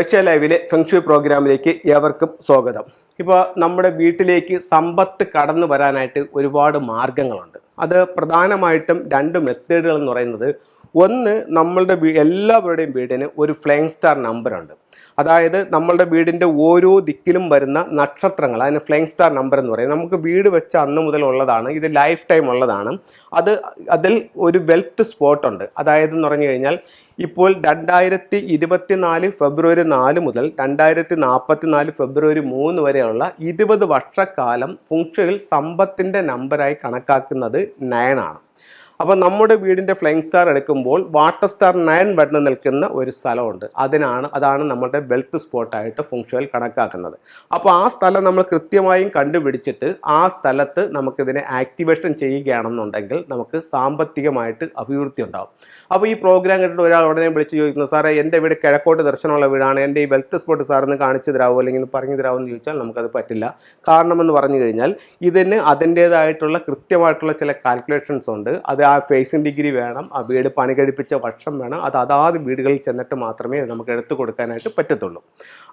Asia ലൈവിലെ feng shui പ്രോഗ്രാമിലേക്ക് ഏവർക്കും സ്വാഗതം. ഇപ്പോൾ നമ്മുടെ വീട്ടിലേക്ക് സമ്പത്ത് കടന്നു വരാനായിട്ട് ഒരുപാട് മാർഗങ്ങളുണ്ട്. അത് പ്രധാനമായിട്ടും രണ്ട് മെത്തേഡുകൾ എന്ന് പറയുന്നത് ഒന്ന് നമ്മളുടെ എല്ലാവരുടെയും വീടിന് ഒരു ഫ്ലൈങ് സ്റ്റാർ നമ്പറുണ്ട്. അതായത് നമ്മളുടെ വീടിന്റെ ഓരോ ദിക്കിലും വരുന്ന നക്ഷത്രങ്ങൾ അതിന് ഫ്ലൈങ് സ്റ്റാർ നമ്പർ എന്ന് പറയും. നമുക്ക് വീട് വെച്ച അന്ന് മുതൽ ഉള്ളതാണ് ഇത് ലൈഫ് ടൈം ഉള്ളതാണ്. അത് അതിൽ ഒരു വെൽത്ത് സ്പോട്ടുണ്ട്. അതായത് എന്ന് പറഞ്ഞു കഴിഞ്ഞാൽ ഇപ്പോൾ രണ്ടായിരത്തി ഇരുപത്തിനാല് ഫെബ്രുവരി നാല് മുതൽ രണ്ടായിരത്തി നാൽപ്പത്തി നാല് ഫെബ്രുവരി മൂന്ന് വരെയുള്ള ഇരുപത് വർഷക്കാലം ഫുങ്ഷയിൽ സമ്പത്തിന്റെ നമ്പറായി കണക്കാക്കുന്നത് നയനാണ്. അപ്പോൾ നമ്മുടെ വീടിന്റെ ഫ്ലൈങ് സ്റ്റാർ എടുക്കുമ്പോൾ വാട്ടർ സ്റ്റാർ നയൻ വന്ന് നിൽക്കുന്ന ഒരു സ്ഥലമുണ്ട്. അതിനാണ് അതാണ് നമ്മുടെ വെൽത്ത് സ്പോട്ടായിട്ട് ഫുങ്ഷയിൽ കണക്കാക്കുന്നത്. അപ്പോൾ ആ സ്ഥലം നമ്മൾ കൃത്യമായും കണ്ടുപിടിച്ചിട്ട് ആ സ്ഥലത്ത് നമുക്കിതിനെ ആക്ടിവേഷൻ ചെയ്യുകയാണെന്നുണ്ടെങ്കിൽ നമുക്ക് സാമ്പത്തികമായിട്ട് അഭിവൃദ്ധി ഉണ്ടാകും അപ്പോൾ ഈ പ്രോഗ്രാം കണ്ടിട്ട് ഒരാൾ ഉടനെ വിളിച്ച് ചോദിക്കുന്നു സാറേ എന്റെ വീട് കിഴക്കോട്ട് ദർശനമുള്ള വീടാണ്. എന്റെ ഈ വെൽത്ത് സ്പോട്ട് സാറിന് കാണിച്ചു തരാമോ അല്ലെങ്കിൽ പറഞ്ഞു തരാമോ എന്ന് ചോദിച്ചാൽ നമുക്കത് പറ്റില്ല. കാരണമെന്ന് പറഞ്ഞു കഴിഞ്ഞാൽ ഇതിന് അതിന്റേതായിട്ടുള്ള കൃത്യമായിട്ടുള്ള ചില കാൽക്കുലേഷൻസ് ഉണ്ട്. അത് ഫേസിംഗ് ഡിഗ്രി വേണം ആ വീട് പണി കഴിപ്പിച്ച വർഷം വേണം അത് അതാത് വീടുകളിൽ ചെന്നിട്ട് മാത്രമേ നമുക്ക് എടുത്തു കൊടുക്കാനായിട്ട് പറ്റത്തുള്ളൂ.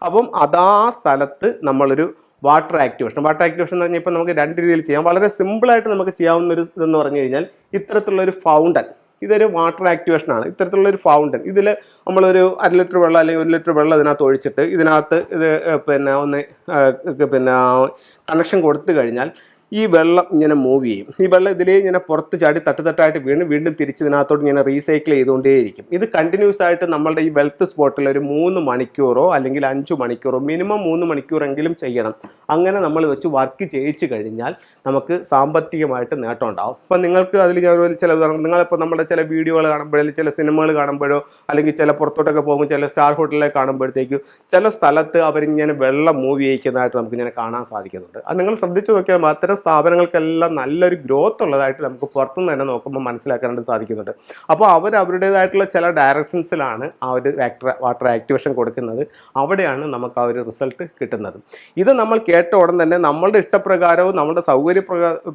അപ്പം അതാ സ്ഥലത്ത് നമ്മളൊരു വാട്ടർ ആക്ടിവേഷൻ വാട്ടർ ആക്ടിവേഷൻ എന്ന് പറഞ്ഞാൽ ഇപ്പം നമുക്ക് രണ്ട് രീതിയിൽ ചെയ്യാം. വളരെ സിമ്പിളായിട്ട് നമുക്ക് ചെയ്യാവുന്ന ഒരു ഇതെന്ന് പറഞ്ഞു കഴിഞ്ഞാൽ ഇത്തരത്തിലുള്ളൊരു ഫൗണ്ടൻ ഇതൊരു വാട്ടർ ആക്ടിവേഷൻ ആണ്. ഇത്തരത്തിലുള്ള ഒരു ഫൗണ്ടൻ ഇതിൽ നമ്മളൊരു അര ലിറ്റർ വെള്ളം അല്ലെങ്കിൽ ഒരു ലിറ്റർ വെള്ളം ഇതിനകത്ത് ഒഴിച്ചിട്ട് ഇതിനകത്ത് ഇത് പിന്നെ ഒന്ന് പിന്നെ കണക്ഷൻ കൊടുത്തു കഴിഞ്ഞാൽ ഈ വെള്ളം ഇങ്ങനെ മൂവ് ചെയ്യും. ഈ വെള്ളം ഇതിലേ ഇങ്ങനെ പുറത്ത് ചാടി തട്ടുതട്ടായിട്ട് വീണ് വീണ്ടും തിരിച്ച് ഇതിനകത്തോട്ട് ഇങ്ങനെ റീസൈക്കിൾ ചെയ്തുകൊണ്ടേയിരിക്കും. ഇത് കണ്ടിന്യൂസ് ആയിട്ട് നമ്മളുടെ ഈ വെൽത്ത് സ്പോട്ടിൽ ഒരു മൂന്ന് മണിക്കൂറോ അല്ലെങ്കിൽ അഞ്ച് മണിക്കൂറോ മിനിമം മൂന്ന് മണിക്കൂറെങ്കിലും ചെയ്യണം. അങ്ങനെ നമ്മൾ വെച്ച് വർക്ക് ചെയ്യിച്ചു കഴിഞ്ഞാൽ നമുക്ക് സാമ്പത്തികമായിട്ട് നേട്ടം ഉണ്ടാവും അപ്പം നിങ്ങൾക്ക് അതിൽ ഞാൻ ചില ഉദാഹരണം നിങ്ങളിപ്പോൾ നമ്മുടെ ചില വീഡിയോകൾ കാണുമ്പോഴോ ചില സിനിമകൾ കാണുമ്പോഴോ അല്ലെങ്കിൽ ചില പുറത്തോട്ടൊക്കെ പോകുമ്പോൾ ചില സ്റ്റാർ ഹോട്ടലിലേക്ക് കാണുമ്പോഴത്തേക്കും ചില സ്ഥലത്ത് അവരിങ്ങനെ വെള്ളം മൂവ് ചെയ്യിക്കുന്നതായിട്ട് നമുക്ക് ഇങ്ങനെ കാണാൻ സാധിക്കുന്നുണ്ട്. അത് നിങ്ങൾ ശ്രദ്ധിച്ചു നോക്കിയാൽ അത്തരം സ്ഥാപനങ്ങൾക്കെല്ലാം നല്ലൊരു ഗ്രോത്ത് ഉള്ളതായിട്ട് നമുക്ക് പുറത്തുനിന്ന് തന്നെ നോക്കുമ്പോൾ മനസ്സിലാക്കാനായിട്ട് സാധിക്കുന്നുണ്ട്. അപ്പോൾ അവർ അവരുടേതായിട്ടുള്ള ചില ഡയറക്ഷൻസിലാണ് ആ ഒരു വാക്ടർ വാട്ടർ ആക്ടിവേഷൻ കൊടുക്കുന്നത്. അവിടെയാണ് നമുക്ക് ആ ഒരു റിസൾട്ട് കിട്ടുന്നത്. ഇത് നമ്മൾ കേട്ട ഉടൻ തന്നെ നമ്മളുടെ ഇഷ്ടപ്രകാരവും നമ്മുടെ സൗകര്യ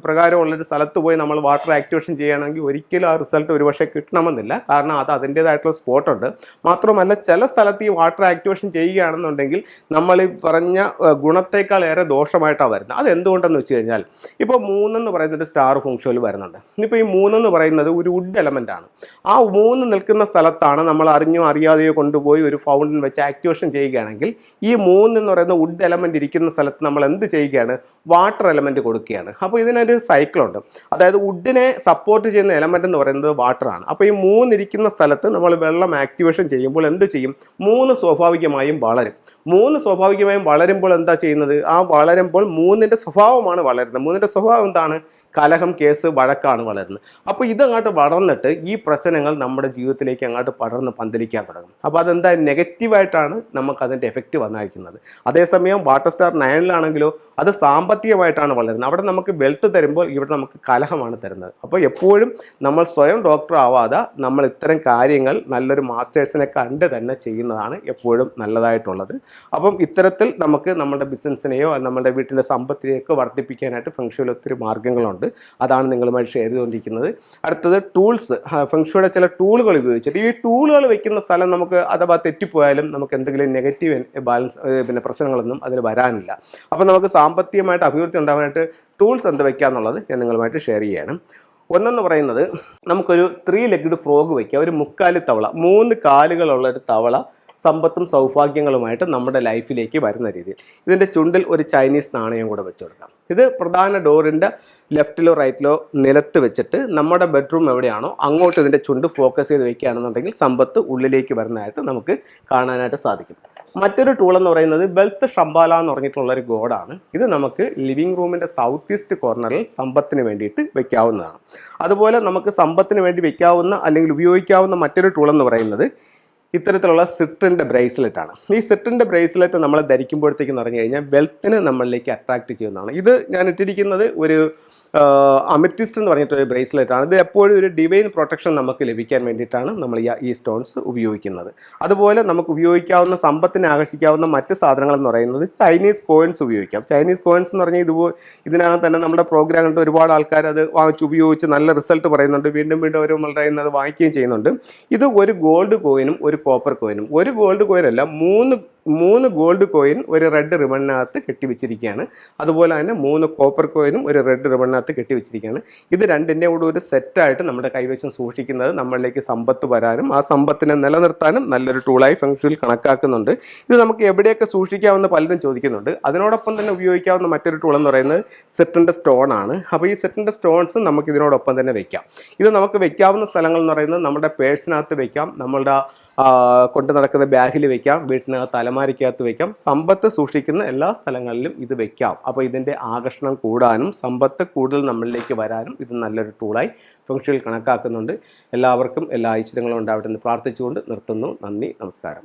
പ്രകാരവും ഉള്ളൊരു സ്ഥലത്ത് പോയി നമ്മൾ വാട്ടർ ആക്ടിവേഷൻ ചെയ്യുകയാണെങ്കിൽ ഒരിക്കലും ആ റിസൾട്ട് ഒരുപക്ഷെ കിട്ടണമെന്നില്ല. കാരണം അത് അതിന്റേതായിട്ടുള്ള സ്പോട്ടുണ്ട് മാത്രമല്ല ചില സ്ഥലത്ത് ഈ വാട്ടർ ആക്ടിവേഷൻ ചെയ്യുകയാണെന്നുണ്ടെങ്കിൽ നമ്മൾ ഈ പറഞ്ഞ ഗുണത്തേക്കാൾ ഏറെ ദോഷമായിട്ടാണ് വരുന്നത്. അത് എന്തുകൊണ്ടെന്ന് വെച്ച് കഴിഞ്ഞാൽ ഇപ്പോൾ മൂന്നെന്ന് പറയുന്നത് സ്റ്റാർ ഫംഗ്ഷനിൽ വരുന്നുണ്ട്. ഇനിയിപ്പോൾ ഈ മൂന്നെന്ന് പറയുന്നത് ഒരു വുഡ് എലമെന്റ് ആണ്. ആ മൂന്ന് നിൽക്കുന്ന സ്ഥലത്താണ് നമ്മൾ അറിഞ്ഞോ അറിയാതെയോ കൊണ്ടുപോയി ഒരു ഫൗണ്ടൻ വെച്ച് ആക്ടിവേഷൻ ചെയ്യുകയാണെങ്കിൽ ഈ മൂന്ന് എന്ന് പറയുന്ന വുഡ് എലമെന്റ് ഇരിക്കുന്ന സ്ഥലത്ത് നമ്മൾ എന്ത് ചെയ്യുകയാണ്? വാട്ടർ എലമെന്റ് കൊടുക്കുകയാണ്. അപ്പോൾ ഇതിനൊരു സൈക്കിളുണ്ട് അതായത് വുഡിനെ സപ്പോർട്ട് ചെയ്യുന്ന എലമെന്റ് എന്ന് പറയുന്നത് വാട്ടറാണ് അപ്പോൾ ഈ മൂന്നിരിക്കുന്ന സ്ഥലത്ത് നമ്മൾ വെള്ളം ആക്ടിവേഷൻ ചെയ്യുമ്പോൾ എന്ത് ചെയ്യും? മൂന്ന് സ്വാഭാവികമായും വളരും. മൂന്ന് സ്വാഭാവികമായും വളരുമ്പോൾ എന്താ ചെയ്യുന്നത്? ആ വളരുമ്പോൾ മൂന്നിന്റെ സ്വഭാവമാണ് വളരുന്നത്. മൂന്നിന്റെ സ്വഭാവം എന്താണ്? കലഹം കേസ് വഴക്കാണ് വളരുന്നത്. അപ്പോൾ ഇതങ്ങോട്ട് വളർന്നിട്ട് ഈ പ്രശ്നങ്ങൾ നമ്മുടെ ജീവിതത്തിലേക്ക് അങ്ങോട്ട് പടർന്ന് പന്തലിക്കാൻ തുടങ്ങും. അപ്പോൾ അതെന്താ നെഗറ്റീവായിട്ടാണ് നമുക്ക് അതിന്റെ എഫക്റ്റ് വന്നയക്കുന്നത് അതേസമയം വാട്ടർ സ്റ്റാർ നയനിലാണെങ്കിലോ അത് സാമ്പത്തികമായിട്ടാണ് വളരുന്നത്. അവിടെ നമുക്ക് വെൽത്ത് തരുമ്പോൾ ഇവിടെ നമുക്ക് കലഹമാണ് തരുന്നത്. അപ്പോൾ എപ്പോഴും നമ്മൾ സ്വയം ഡോക്ടർ ആവാതെ നമ്മൾ ഇത്തരം കാര്യങ്ങൾ നല്ലൊരു മാസ്റ്റേഴ്സിനെ കണ്ട് തന്നെ ചെയ്യുന്നതാണ് എപ്പോഴും നല്ലതായിട്ടുള്ളത്. അപ്പം ഇത്തരത്തിൽ നമുക്ക് നമ്മുടെ ബിസിനസ്സിനെയോ നമ്മുടെ വീട്ടിലെ സമ്പത്തിനെയൊക്കെ വർദ്ധിപ്പിക്കാനായിട്ട് ഫംഗ്ഷനിൽ ഒത്തിരി മാർഗങ്ങളുണ്ട്. അതാണ് നിങ്ങളുമായി ഷെയർ ചെയ്തുകൊണ്ടിരിക്കുന്നത്. അടുത്തത് ടൂൾസ് ഫംഗ്ഷയുടെ ചില ടൂളുകൾ ഉപയോഗിച്ചിട്ട് ഈ ടൂളുകൾ വെക്കുന്ന സ്ഥലം നമുക്ക് അഥവാ തെറ്റിപ്പോയാലും നമുക്ക് എന്തെങ്കിലും നെഗറ്റീവ് ബാലൻസ് പിന്നെ പ്രശ്നങ്ങളൊന്നും അതിൽ വരാനില്ല. അപ്പോൾ നമുക്ക് സാമ്പത്തികമായിട്ട് അഭിവൃദ്ധി ഉണ്ടാകാനായിട്ട് ടൂൾസ് എന്ത് വയ്ക്കുക എന്നുള്ളത് ഞാൻ നിങ്ങളുമായിട്ട് ഷെയർ ചെയ്യണം. ഒന്നെന്ന് പറയുന്നത് നമുക്കൊരു ത്രീ ലെഗ്ഡ് ഫ്രോഗ് വയ്ക്കുക ഒരു മുക്കാലി തവള മൂന്ന് കാലുകളുള്ള ഒരു തവള സമ്പത്തും സൗഭാഗ്യങ്ങളുമായിട്ട് നമ്മുടെ ലൈഫിലേക്ക് വരുന്ന രീതിയിൽ. ഇതിന്റെ ചുണ്ടിൽ ഒരു ചൈനീസ് നാണയം കൂടെ വെച്ചു കൊടുക്കാം. ഇത് പ്രധാന ഡോറിന്റെ ലെഫ്റ്റിലോ റൈറ്റിലോ നിലത്ത് വെച്ചിട്ട് നമ്മുടെ ബെഡ്റൂം എവിടെയാണോ അങ്ങോട്ട് ഇതിന്റെ ചുണ്ട് ഫോക്കസ് ചെയ്ത് വെക്കുകയാണെന്നുണ്ടെങ്കിൽ സമ്പത്ത് ഉള്ളിലേക്ക് വരുന്നതായിട്ട് നമുക്ക് കാണാനായിട്ട് സാധിക്കും. മറ്റൊരു ടൂൾ എന്ന് പറയുന്നത് ബെൽത്ത് ഷംബാല എന്ന് പറഞ്ഞിട്ടുള്ള ഒരു ഗോഡാണ്. ഇത് നമുക്ക് ലിവിംഗ് റൂമിന്റെ സൗത്ത് ഈസ്റ്റ് കോർണറിൽ സമ്പത്തിന് വേണ്ടിയിട്ട് വെക്കാവുന്നതാണ്. അതുപോലെ നമുക്ക് സമ്പത്തിന് വേണ്ടി വെക്കാവുന്ന അല്ലെങ്കിൽ ഉപയോഗിക്കാവുന്ന മറ്റൊരു ടൂൾ എന്ന് പറയുന്നത് ഇത്തരത്തിലുള്ള സിട്രിന്റെ ബ്രേസ്ലെറ്റ് ആണ്. ഈ സിട്രിന്റെ ബ്രേസ്ലെറ്റ് നമ്മൾ ധരിക്കുമ്പോഴത്തേക്ക് പറഞ്ഞു കഴിഞ്ഞാൽ വെൽത്തിനെ നമ്മളിലേക്ക് അട്രാക്റ്റ് ചെയ്യുന്നതാണ്. ഇത് ഞാൻ ഇട്ടിരിക്കുന്നത് ഒരു അമിത്തിസ്റ്റ് എന്ന് പറഞ്ഞിട്ടൊരു ബ്രേസ്ലെറ്റ് ആണ്. ഇത് എപ്പോഴും ഒരു ഡിവൈൻ പ്രൊട്ടക്ഷൻ നമുക്ക് ലഭിക്കാൻ വേണ്ടിയിട്ടാണ് നമ്മൾ ഈ സ്റ്റോൺസ് ഉപയോഗിക്കുന്നത്. അതുപോലെ നമുക്ക് ഉപയോഗിക്കാവുന്ന സമ്പത്തിനെ ആകർഷിക്കാവുന്ന മറ്റ് സാധനങ്ങൾ എന്ന് പറയുന്നത് ചൈനീസ് കോയിൻസ് ഉപയോഗിക്കാം. ചൈനീസ് കോയിൻസ് എന്ന് പറഞ്ഞാൽ ഇതുപോലെ ഇതിനകം തന്നെ നമ്മുടെ പ്രോഗ്രാം ഒരുപാട് ആൾക്കാർ അത് വാങ്ങിച്ച് ഉപയോഗിച്ച് നല്ല റിസൾട്ട് പറയുന്നുണ്ട്. വീണ്ടും വീണ്ടും നമ്മൾ പറയുന്നത് വാങ്ങിക്കുകയും ചെയ്യുന്നുണ്ട്. ഇത് ഒരു ഗോൾഡ് കോയിനും ഒരു കോപ്പർ കോയിനും ഒരു ഗോൾഡ് കോയിനല്ല മൂന്ന് മൂന്ന് ഗോൾഡ് കോയിൻ ഒരു റെഡ് റിബണിനകത്ത് കെട്ടിവെച്ചിരിക്കുകയാണ്. അതുപോലെ തന്നെ മൂന്ന് കോപ്പർ കോയിനും ഒരു റെഡ് റിബണിനകത്ത് കെട്ടിവെച്ചിരിക്കുകയാണ്. ഇത് രണ്ടിന്റെ കൂടെ ഒരു സെറ്റായിട്ട് നമ്മുടെ കൈവശം സൂക്ഷിക്കുന്നത് നമ്മളിലേക്ക് സമ്പത്ത് വരാനും ആ സമ്പത്തിനെ നിലനിർത്താനും നല്ലൊരു ടൂളായി ഫംഗ്ഷനിൽ കണക്കാക്കുന്നുണ്ട്. ഇത് നമുക്ക് എവിടെയൊക്കെ സൂക്ഷിക്കാമെന്ന് പലരും ചോദിക്കുന്നുണ്ട്. അതിനോടൊപ്പം തന്നെ ഉപയോഗിക്കാവുന്ന മറ്റൊരു ടൂൾ എന്ന് പറയുന്നത് സെറ്റിന്റെ സ്റ്റോൺ ആണ്. അപ്പോൾ ഈ സെറ്റിന്റെ സ്റ്റോൺസ് നമുക്ക് ഇതിനോടൊപ്പം തന്നെ വെക്കാം. ഇത് നമുക്ക് വെക്കാവുന്ന സ്ഥലങ്ങൾ എന്ന് പറയുന്നത് നമ്മുടെ പേഴ്സിനകത്ത് വെക്കാം. നമ്മളുടെ കൊണ്ട് നടക്കുന്ന ബാഗിൽ വെക്കാം വീട്ടിനകത്ത് അലമാരിക്കകത്ത് വെക്കാം. സമ്പത്ത് സൂക്ഷിക്കുന്ന എല്ലാ സ്ഥലങ്ങളിലും ഇത് വെക്കാം. അപ്പോൾ ഇതിന്റെ ആകർഷണം കൂടാനും സമ്പത്ത് കൂടുതൽ നമ്മളിലേക്ക് വരാനും ഇത് നല്ലൊരു ടൂളായി ഫംഗ്ഷനിൽ കണക്കാക്കുന്നുണ്ട്. എല്ലാവർക്കും എല്ലാ ഐശ്വര്യങ്ങളും ഉണ്ടാവട്ടെ എന്ന് പ്രാർത്ഥിച്ചുകൊണ്ട് നിർത്തുന്നു. നന്ദി നമസ്കാരം.